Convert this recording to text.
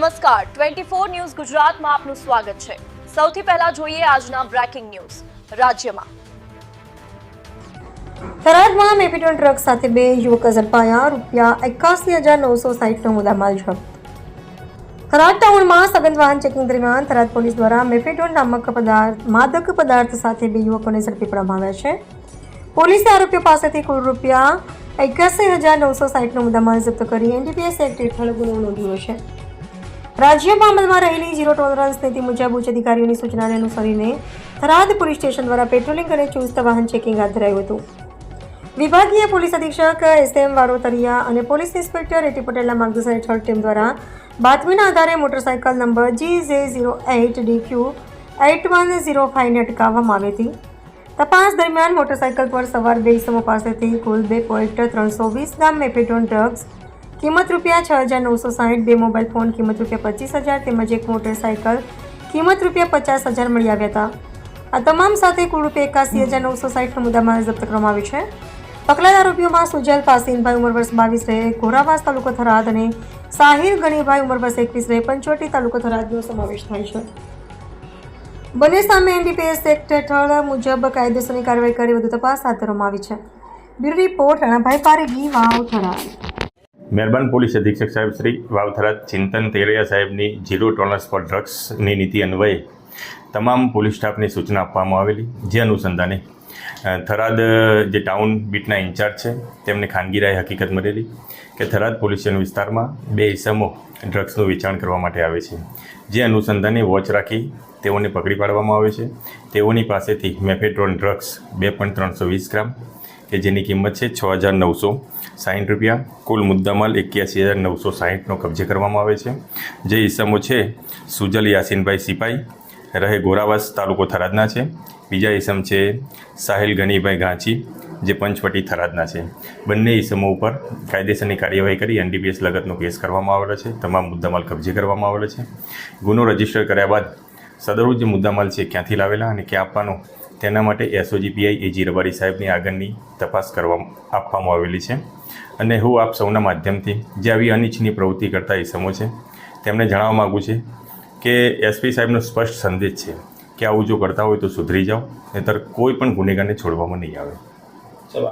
નમસ્કાર. Twenty four news ગુજરાતમાં આપનું સ્વાગત છે. સૌથી પહેલા જોઈએ આજના બ્રેકિંગ ન્યૂઝ. રાજ્યમાં. થરાદમાં મેપિટોન ટ્રક સાથે બે યુવક ઝડપાયા. રૂપિયા એકાસી હજાર નવસો સાહીઠનો મુદ્દામાલ જપ્ત થરાદ ટાઉનમાં સઘન વાહન ચેકિંગ દરમિયાન થરાદ પોલીસ દ્વારા મેફેટોન નામક પદાર્થ, માદક પદાર્થ સાથે બે યુવકોને ઝડપી પાડવામાં આવ્યા છે. પોલીસે આરોપીઓ પાસેથી કુલ રૂપિયા એકાસી હજાર નવસો સાહીઠનો મુદ્દામાલ જપ્ત કરી. એનડીપીએસ એક્ટ હેઠળ ગુનો નોંધ્યો છે. રાજ્યમાં અમલમાં રહેલી ઝીરો ટોલરન્સ નીતિ મુજબ ઉચ્ચ અધિકારીઓની સૂચનાને અનુસરીને થરાદ પોલીસ સ્ટેશન દ્વારા પેટ્રોલિંગ અને ચુસ્ત વાહન ચેકિંગ હાથ ધરાયું હતું. વિભાગીય પોલીસ અધિક્ષક એસ એમ વારોતરિયા અને પોલીસ ઇન્સ્પેક્ટર એટી પટેલના માર્ગદર્શન હેઠળ ટીમ દ્વારા બાતમીના આધારે motorcycle number G J zero eight D Q eight one zero ફાઇવને અટકાવવામાં આવી હતી. તપાસ દરમિયાન મોટરસાયકલ પર સવાર બે ઇસમો પાસેથી કુલ બે પોઈન્ટ ત્રણસો વીસ ગ્રામ મેફેડોન ડ્રગ્સ કિંમત રૂપિયા છ હજાર નવસો સાહીઠ, બે મોબાઈલ ફોન, કિંમત રૂપિયા પચીસ હજાર તેમજ એક મોટરસાઇકલ કિંમત રૂપિયા પચાસ હજાર મળી આવ્યા હતા. આ તમામ સાથે કુલ રૂપિયા એકાસી હજાર નવસો સાહીઠનો મુદ્દામાં જપ્ત કરવામાં આવ્યો છે. પકડાયેલ આરોપીઓમાં સુજલ, પાસીનભાઈ ઉંમર વર્ષ બાવીસ રહે, ઘોરાવાસ તાલુકો થરાદ અને સાહિર ગણીભાઈ ઉંમર વર્ષ એકવીસ રહે પંચોટી તાલુકો થરાદનો સમાવેશ થાય છે. બંને સામે એનડીપીએસ એક્ટ હેઠળ મુજબ કાયદેસરની કાર્યવાહી કરી વધુ તપાસ હાથ ધરવામાં આવી છે. Bureau report Ranabhai Paregi, Vav, Tharad. મહેરબાન પોલીસ અધિક્ષક સાહેબ શ્રી વાવથરા ચિંતન તેરૈયા સાહેબની ઝીરો ટોલરન્સ ફોર ડ્રગ્સની નીતિ અન્વયે તમામ પોલીસ સ્ટાફને સૂચના આપવામાં આવેલી. જે અનુસંધાને થરાદ, જે ટાઉન બીટના ઇન્ચાર્જ છે, તેમને ખાનગી રાય હકીકત મળેલી કે થરાદ પોલીસ વિસ્તારમાં બે ઇસમો ડ્રગ્સનું વેચાણ કરવા માટે આવે છે. જે અનુસંધાને વોચ રાખી તેઓને પકડી પાડવામાં આવે છે. તેઓની પાસેથી મેફેટ્રોન ડ્રગ્સ બે પોઈન્ટ ત્રણસો વીસ ગ્રામ કે જેની કિંમત છે છ હજાર નવસો સાહીઠ રૂપિયા. કુલ મુદ્દામાલ એક્યાસી હજાર નવસો સાહીઠનો કબજે કરવામાં આવે છે. જે ઈસમો છે, સુજલ યાસીનભાઈ સિપાઈ, રહે ગોરાવાસ તાલુકો થરાદના છે. બીજા ઈસમ છે, સાહિલ ગણીભાઈ ઘાંચી, જે પંચવટી થરાદના છે. બંને ઈસમો ઉપર કાયદેસરની કાર્યવાહી કરી એનડીપીએસ લગતનો કેસ કરવામાં આવેલો છે. તમામ મુદ્દામાલ કબજે કરવામાં આવેલો છે. ગુનો રજિસ્ટર કર્યા બાદ સદરુ જે મુદ્દામાલ છે ક્યાંથી લાવેલા અને ક્યાં આપવાનો તેના માટે એસઓજીપીઆઈ એજી રબારી સાહેબની આગળની તપાસ કરવા આપવામાં આવેલી છે. અને હું આપ સૌના માધ્યમથી જે આવી અનિચ્છનીય પ્રવૃત્તિ કરતા ઇસમો છે, તેમને જણાવવા માગું છે કે એસપી સાહેબનો સ્પષ્ટ સંદેશ છે કે આવું જો કરતા હોય તો સુધરી જાઓ, નહીતર કોઈ પણ ગુનેગારને છોડવામાં નહીં આવે.